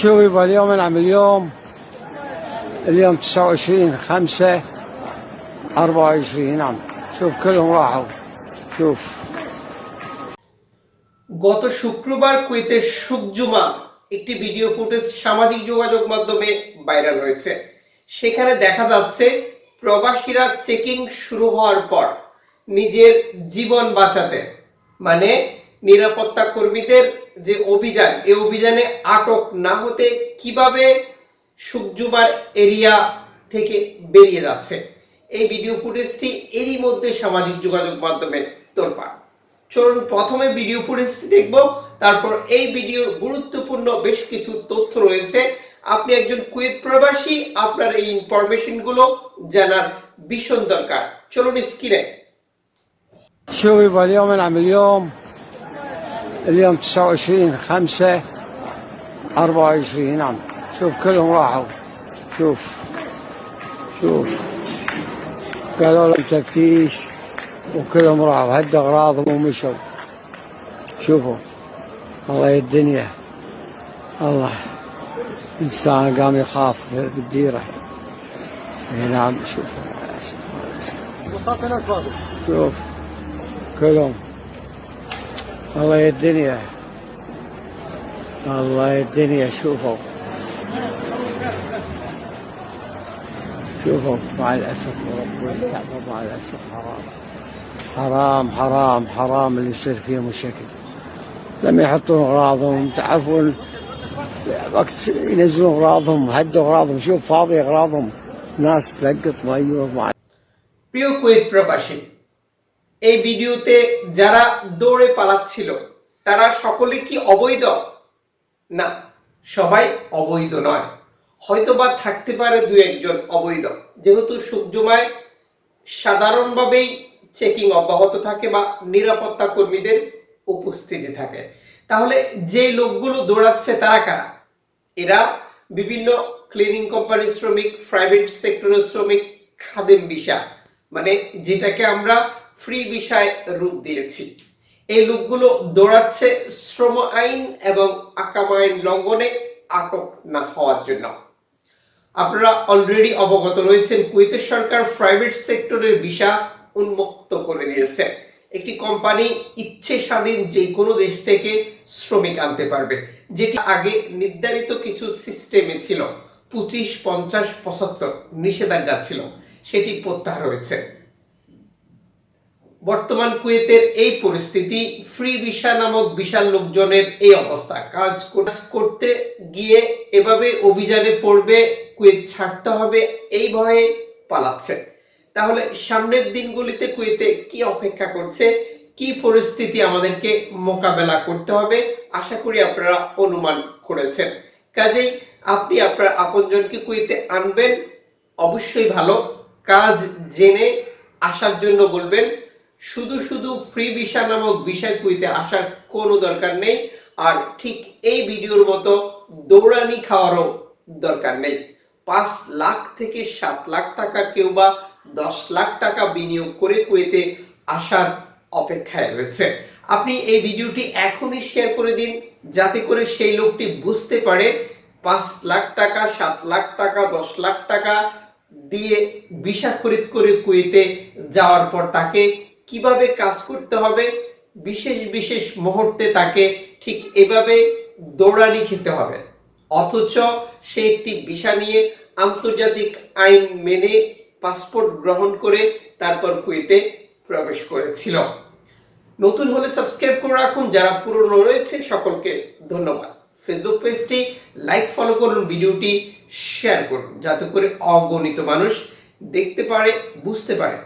شوف يبغى اليوم نعم اليوم اليوم 29 5 24 نعم شوف كلهم راحوا شوف গত শুক্রবার কুয়েতের সুকজুমা একটি ভিডিও ফুটেজ সামাজিক যোগাযোগ মাধ্যমে ভাইরাল হয়েছে সেখানে দেখা যাচ্ছে প্রবাসীরা চেকিং শুরু হওয়ার পর নিজের জীবন বাঁচাতে মানে নিরাপত্তা কর্মীদের যে অভিযান এই অভিযানে আটক না হতে কিভাবে সুকজুমার এরিয়া থেকে বেরিয়ে যাচ্ছে এই ভিডিও ফুটেজটি এরই মধ্যে সামাজিক যোগাযোগ মাধ্যমে তোলপাড় চলুন প্রথমে ভিডিও ফুটেজটি দেখব তারপর এই ভিডিওর গুরুত্বপূর্ণ বেশ কিছু তথ্য রয়েছে আপনি একজন কুয়েত প্রবাসী আপনার এই ইনফরমেশন গুলো জানার ভীষণ দরকার চলুন স্ক্রিনে شوف يبغى اليوم نعم اليوم اليوم 29 5 24 نعم. شوف كلهم راحوا. شوف. شوف. قالوا لهم تفتيش وكلهم راحوا. هدوا اغراضهم ومشوا شوفوا. الله يا الدنيا. الله. انسان قام يخاف بالديرة. إي نعم. شوفوا شوف. كلهم. الله يا الدنيا الله يا الدنيا شوفوا شوفوا مع الأسف ورب الكعبة مع الأسف حرام حرام حرام حرام اللي يصير فيهم الشكل لما يحطون أغراضهم تعرفون وقت ينزلون أغراضهم هدوا أغراضهم شوف فاضي أغراضهم ناس تلقط مي مع প্রিয় কুয়েত প্রবাসী এই ভিডিওতে যারা দৌড়ে পালাচ্ছিল, তারা সকলে কি অবৈধ? না, সবাই অবৈধ নয়। হয়তোবা থাকতে পারে দু একজন অবৈধ। যেহেতু সুকজুমায় সাধারণভাবেই চেকিং অব্যাহত থাকে বা নিরাপত্তা কর্মীদের উপস্থিতি থাকে। তাহলে যে লোকগুলো দৌড়াচ্ছে তারা কারা? এরা বিভিন্ন ক্লিনিং কোম্পানির শ্রমিক প্রাইভেট সেক্টরের শ্রমিক, খাদেম বিষা। মানে যেটাকে আমরা ফ্রি বিষয় রূপ দিয়েছি। এই লোকগুলো দৌড়াচ্ছে শ্রম আইন এবং আকাম আইন লঙ্ঘনে আটক না হওয়ার জন্য। আপনারা অলরেডি অবগত রয়েছেন, কুয়েতের সরকার প্রাইভেট সেক্টরের ভিসা উন্মুক্ত করে দিয়েছে। একটি কোম্পানি ইচ্ছে স্বাধীন যে কোনো দেশ থেকে শ্রমিক আনতে পারবে, যেটি আগে নির্ধারিত কিছু সিস্টেমে ছিল। পঁচিশ, পঞ্চাশ, পঁচাত্তর নিষেধাজ্ঞা ছিল, সেটি প্রত্যাহার হয়েছে। বর্তমান কুয়েতের এই পরিস্থিতি, ফ্রি ভিসা নামক বিশাল লোকজনের এই অবস্থা। কাজ করতে গিয়ে এভাবে অভিযানে পড়বে, কুয়েত ছাড়তে হবে, এই ভয়ে পালাচ্ছে। তাহলে সামনের দিনগুলিতে কুয়েতে কি অপেক্ষা করছে? কি পরিস্থিতি আমাদেরকে মোকাবেলা করতে হবে? আশা করি আপনারা অনুমান করেছেন। কাজেই আপনি, আপনার আপনজনকে কুয়েতে আনবেন, অবশ্যই ভালো। কাজ জেনে আসার জন্য বলবেন শুধু শুধু ফ্রি ভিসা নামক বিষয় কুইতে আসার কোনো দরকার নেই, আর ঠিক এই ভিডিওর মতো দৌড়ানি খাওয়ারও দরকার নেই। পাঁচ লাখ থেকে সাত লাখ টাকা কেউ বা দশ লাখ টাকা বিনিয়োগ করে কুয়েতে আসার অপেক্ষায় রয়েছে। আপনি এই ভিডিওটি এখনই শেয়ার করে দিন, যাতে করে সেই লোকটি বুঝতে পারে পাঁচ লাখ টাকা, সাত লাখ টাকা, দশ লাখ টাকা দিয়ে ভিসা খরিদ করে কুয়েতে যাওয়ার পর তাকে কীভাবে কাজ করতে হবে, বিশেষ বিশেষ মুহূর্তে তাকে ঠিক এভাবে দৌড়ানি খেতে হবে। অথচ সে একটি ভিসা নিয়ে আন্তর্জাতিক আইন মেনে পাসপোর্ট গ্রহণ করে তারপর কুয়েতে প্রবেশ করেছিল। নতুন হলে সাবস্ক্রাইব করে রাখুন, যারা পুরনো রয়েছে সকলকে ধন্যবাদ। ফেসবুক পেজটি লাইক ফলো করুন, ভিডিওটি শেয়ার করুন, যাতে করে অগণিত মানুষ দেখতে পারে, বুঝতে পারে।